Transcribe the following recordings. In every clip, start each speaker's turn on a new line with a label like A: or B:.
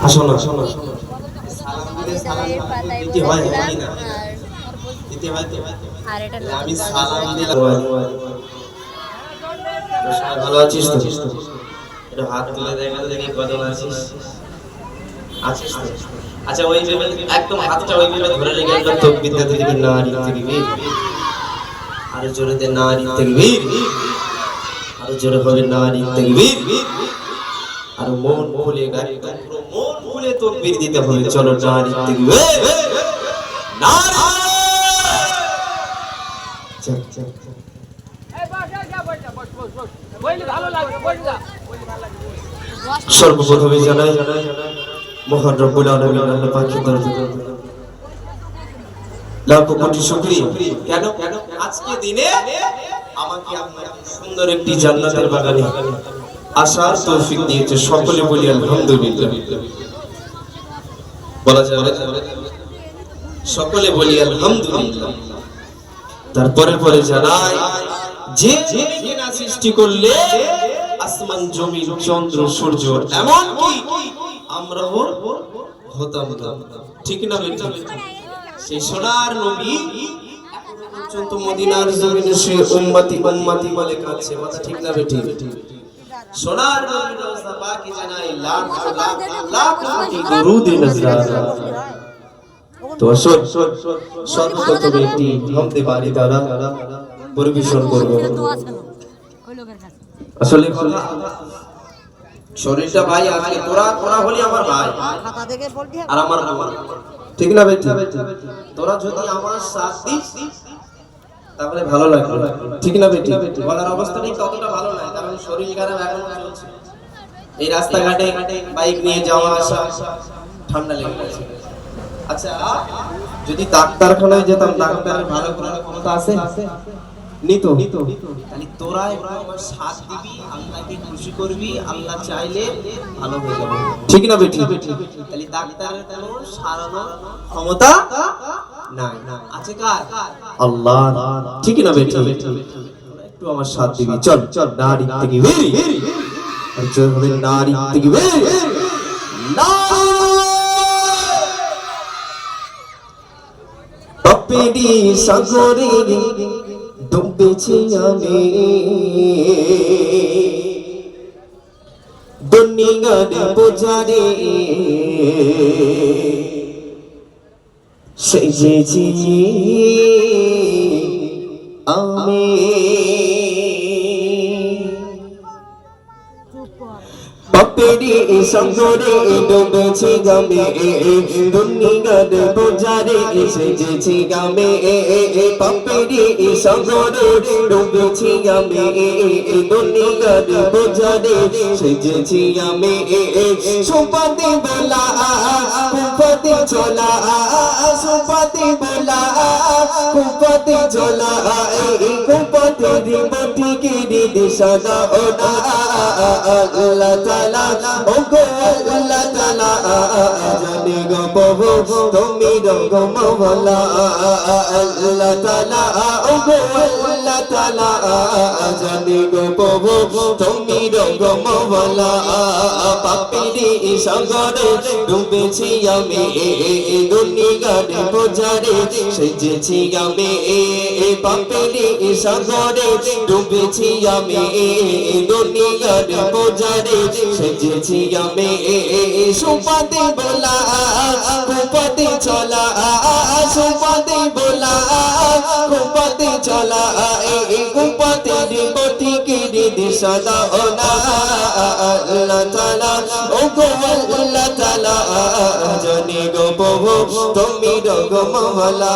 A: আসো না। আসো না। সালাম দিলে সালাম দিতে হয় হয় না দিতে হয় তো
B: আর এটা
A: আমি সালাম দিলাম ভালো আছিস তো? একটু হাত তুলে দেখা দেখি কজন আছিস। আছিস আচ্ছা ওই একদম হাতটা ওই ধরে রেখে একদম আরও জোরে দে নারী তকবীর আরও জোরে হবে নারী তকবীর আর মন খুলে গাড়ি মন খুলে তকবির দিতে হবে চলো নারী চল সর্বপ্রথমে জানাই মহান রব্বুল আল্লাহ দরজা লাখ কোটি কেন আজকে দিনে আমাকে সুন্দর একটি জান্নাতের বাগানে আসার তৌফিক দিয়েছে সকলে বলি আলহামদুলিল্লাহ। বলা যায় সকলে বলি আলহামদুলিল্লাহ। তারপরে পরে জানাই, যে জমিকে না সৃষ্টি করলে আসমান, জমিন, চন্দ্র, সূর্য এমন কি, আমরা হতাম ঠিক না বেটা? সেই সোনার নবী পর্যন্ত মদিনার জমিনে সে উম্মতি উম্মতি বলে কাঁদছে। কথা ঠিক না বেটি? সোনার নবী রওজা পাকে জানাই লাখ লাখ লাখ কোটি দরুদ নজরাত তো শোন শোন সর্বপ্রথমে একটি হামদে বাড়ি দ্বারা পরিবেশন করব। আসলে শরীরটা ভাই আজকে তোরা তোরা হলি আমার ভাই। আর আমার আমার। ঠিক না বেটি? তোরা যদি আমার সাথ তাহলে ভালো লাগল ঠিক না বেটি? বলার অবস্থা ঠিক ততটা ভালো নয়, কারণ শরীর খারাপ, এখনও চলছে এই রাস্তাঘাটে বাইক নিয়ে যাওয়া আসা, ঠান্ডা লেগে গেছে। আচ্ছা যদি ডাক্তারখানায় যেতাম, ডাক্তারের ভালো করার ক্ষমতা আছে? নিত। তাহলে তোরা একটু আমার সাথ দিবি আল্লাহকে খুশি করবি আল্লাহ চাইলে ভালো হয়ে যাবে। ঠিক না বেটি? তাহলে ডাক্তারের কোনো সারানোর ক্ষমতা নাই। আছে কার? আল্লাহ। ঠিক না বেটি? একটু আমার সাথ দিবি। চল চল নারী থেকে বেরি। আর চল নারী থেকে বেরি। বাপেরি সাগরে ডুবেছি আমি। দুনিয়ার বোঝারে। সেজেছি আমি। সঙ্গরে ডুবেছি গামে দুনিয়ার বোঝারে সেজেছি গামে বাপেরি সঙ্গরে ডুবেছি গামে দুনিয়ার বোঝারে সেজেছি আমি সুপাতে বলা কুপাতে চলা সুপাতে বলা কুপাতে চলা কুপাতে রিমটি কে দিশা দাও না আল্লাহ তালা গো আল্লাহ তালা জানে গো প্রভু তুমি রঙ্গ মহলা আল্লাহ তালা গো আল্লাহ তালা জানে গো প্রভু, তুমি রঙ্গ মহলা পাপিরি সাগরে ডুবেছি আমি দুনিয়ার বোঝারে সেজেছি আমি পাপিরি সুপাতে বলা কুপাতে চলা, সুপাতে বলা কুপাতে চলা কুপাতে রিপটি কিরি দিশা দাও না আল্লাহ তালা। ও গো আল্লাহ তালা, জানি গো প্রভু, তুমি রগ মহলা।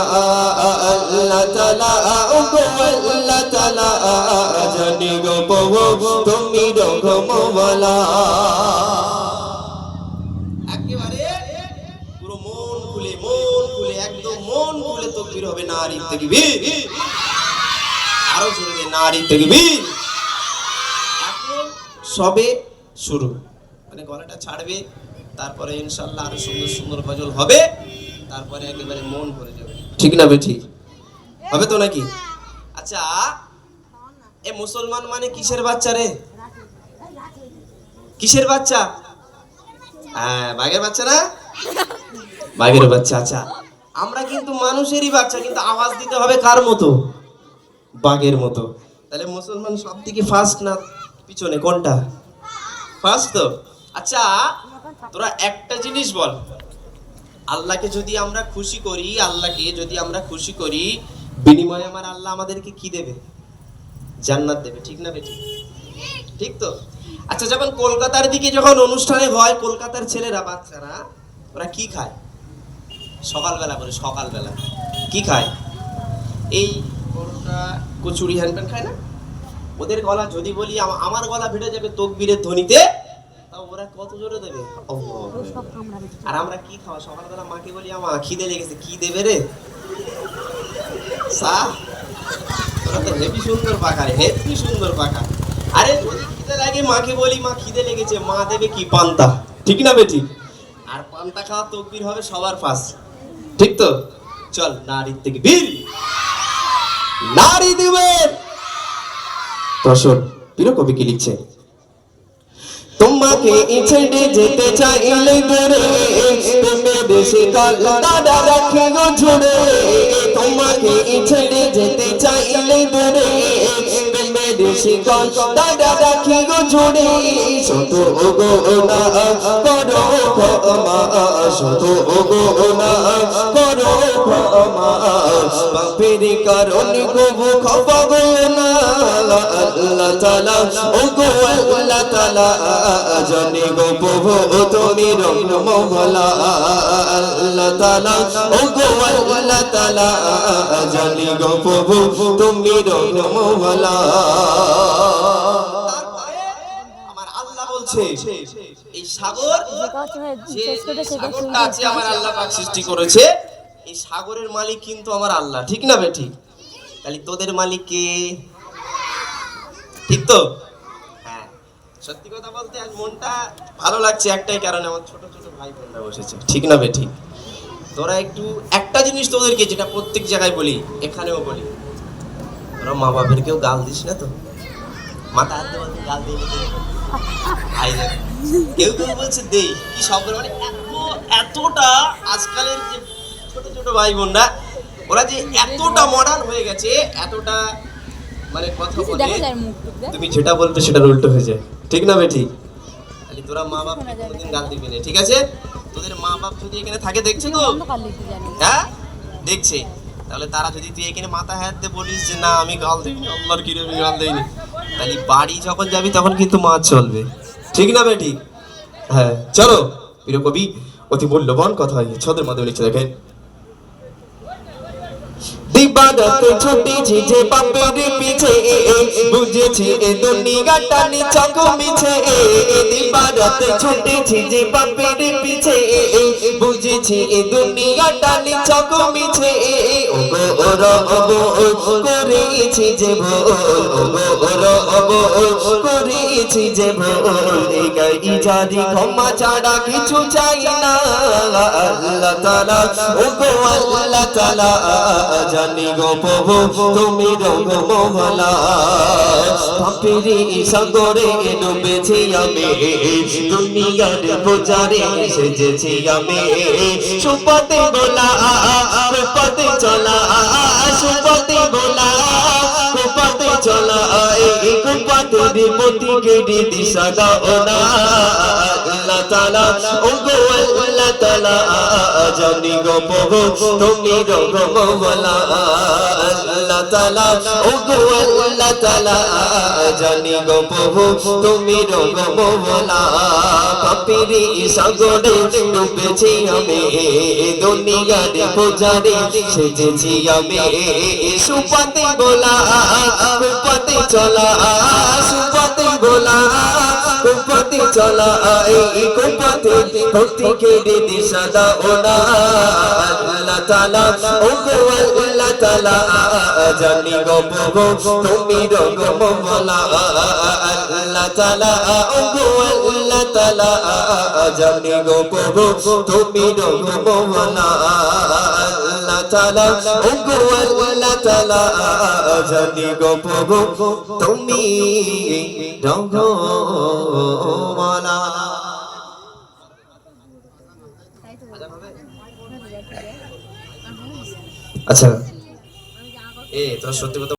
A: আল্লাহ তালা ও গো আল্লাহ জানি গো প্রভু, তুমি রগ মহলা একেবারে পুরো মন খুলে মন খুলে একদম মন খুলে তকবীর হবে নারী তাকবীর। আরও জোরে নারী তাকবীর। সবে শুরু। মানে গলাটা ছাড়বে, তারপরে ইনশাল্লাহ আরও সুন্দর সুন্দর গজল হবে, তারপরে একেবারে মন ভরে যাবে। ঠিক না বেঠি? হবে তো নাকি? আচ্ছা এ মুসলমান মানে কিসের বাচ্চা রে?
C: কিসের বাচ্চা? হ্যাঁ বাঘের বাচ্চা না? বাঘের বাচ্চা আচ্ছা। আমরা কিন্তু মানুষেরই বাচ্চা, কিন্তু আওয়াজ দিতে হবে কার মতো? বাঘের মতো। তাহলে মুসলমান সব থেকে ফার্স্ট না পিছনে? কোনটা? ফার্স্ট তো? আচ্ছা তোরা একটা জিনিস বল। আল্লাহকে যদি আমরা খুশি করি, আল্লাহকে যদি আমরা খুশি করি, বিনিময়ে আমার আল্লাহ আমাদেরকে কি দেবে? জান্নাত দেবে, ঠিক না বেটি ঠিক তো? আচ্ছা যখন কলকাতার দিকে যখন অনুষ্ঠানে হয়, কলকাতার ছেলেরা, বাচ্চারা, ওরা কি খায়? সকালবেলা করে সকালবেলা। কি খায়? এই পরোটা কচুরি হ্যান ত্যান খায় না? ওদের গলা যদি বলি আমার গলা ফেটে যাবে তকবীরের ধ্বনিতে ওরা কত জোরে দেবে? আর আমরা কি খাওয়া? সকালবেলা মাকে বলি আমা খিদে লেগেছে কি দেবে রে? চা তোরা তো হেভি সুন্দর পাখা রে হেভি সুন্দর পাখা। আরে যদি খিদে লাগে মাকে বলি মা খিদে লেগেছে মা দেবে কি পান্তা? ঠিক না বেটি? আর পান্তা খাওয়া তকবির হবে সবার ফার্স্ট ঠিক তো? চল, নারীর থেকে বীর। নারী দিবেন। দর্শক প্রিয় কবি কি লিখছে? তোমাকে ছেড়ে যেতে চাইলে দূরে প্রেমে বেশি কাল দাদা রাখি গো ঝুড়ে তোমাকে ছেড়ে যেতে চাইলে দূরে প্রেমে বেশি কাল দাদা রাখি গো ঝুড়ে শত ওগো না করো ক্ষমা শত ওগো না করো পাপের কারণে গো খপা গো না আল্লাহ তাআলা ও গো আল্লাহ তাআলা জানি গো প্রভু তুমি রঙ মহলা আল্লাহ তাআলা ও গো আল্লাহ তাআলা জানি গো প্রভু তুমি রঙ মহলা আমার আল্লাহ বলছে এই সাগর যে সাগরটা আছে আমার আল্লাহ পাক সৃষ্টি করেছে এই সাগরের মালিক কিন্তু আমার আল্লাহ, ঠিক না বে ঠিক তাহলে তোদের মালিক কে? ঠিক তো? হ্যাঁ সত্যি কথা বলতে আজ মনটা ভালো লাগছে একটাই কারণে আমার ছোট ছোট ভাই বোনরা বসেছে, ঠিক না বে ঠিক তোরা একটু একটা জিনিস তোদেরকে যেটা প্রত্যেক জায়গায় বলি, এখানেও বলি। তোরা মা বাপের কেউ গাল দিস না তো? মাথা হাত দেওয়া গাল দিয়ে। কেউ কেউ বলছে, দেই, কি শব্দ মানে এত, এতটা আজকালের যে ছোট ছোট ভাই বোনরা ওরা যে এতটা মডার্ন হয়ে গেছে এতটা মানে কথা বলে। তুমি যেটা বলবে সেটা উল্টো হয়ে যায়। ঠিক না বেটি? তাহলে তোরা মা বাপ কোনোদিন গাল দিবি না ঠিক আছে? তোদের মা বাপ যদি এখানে থাকে দেখছে তো? হ্যাঁ? দেখছে। তাহলে তারা যদি তুই এখানে মাথা হাত দিয়ে বলিস যে না আমি গাল দিইনি আল্লাহর কিরে আমি গাল দিইনি। তাহলে বাড়ি যখন যাবি তখন কিন্তু মাছ চলবে। ঠিক না বেটি? হ্যাঁ চলো। প্রিয় কবি অতি মূল্যবান কথা ছদের মাধ্যমে লিখে দেখেন। দিবারাতে ছুটেছি যে বাপের পিছে বুঝেছি, এ দুনিয়াটা নিচাক মিছে দিবারাতে ছুটেছি যে বাপের পিছে বুঝেছি, এ দুনিয়াটা নিচাক মিছে করেছি যে করেছি যে ভুল গাই জারি ক্ষমা ছাড়া কিছু চাই না, আল্লাহ তাআলা, ওগো, আল্লাহ তাআলা, জানি গো প্রভু, তুমি রঙ মহলা। পাপিরি সাগরে ডুবেছি আমি, দুনিয়ার প্রচারে সেজেছি আমি। সুপতে গোলা সুপতে চলা সুপতে গোলা কুপাতে চলা, এই কুপাতে বিপতি কেটে দিশা দাও না। আল্লাহ তাআলা ও গো আল্লাহ তাআলা জানি গো প্রভু, তুমি রঙ মহলা, আল্লাহ তাআলা, ও গো আল্লাহ তাআলা, জানি গো প্রভু, তুমি রঙ মহলা, পাপিরি সাগরে ডুবেছি আমি, দুনিয়ার পূজারে সেজেছি আমি, সুপাতে গোলা কুপাতে চলা, সুপাতে গোলা কুপাতে চলা, এই কুপাতে ভক্তি কেড়ে দিশা দাও না, আল্লাহ তাআলা, ও আল্লাহ তাআলা, জানি গো প্রভু, তুমি রঙ মহলা আল্লাহ তাআলা, ও আল্লাহ তাআলা, জানি গো প্রভু, তুমি রঙ মহলা আল্লাহ তাআলা ও গো আল্লাহ তাআলা জানি গো প্রভু তুমি রঙ্গমালা। আচ্ছা এ তোরা সত্যি কথা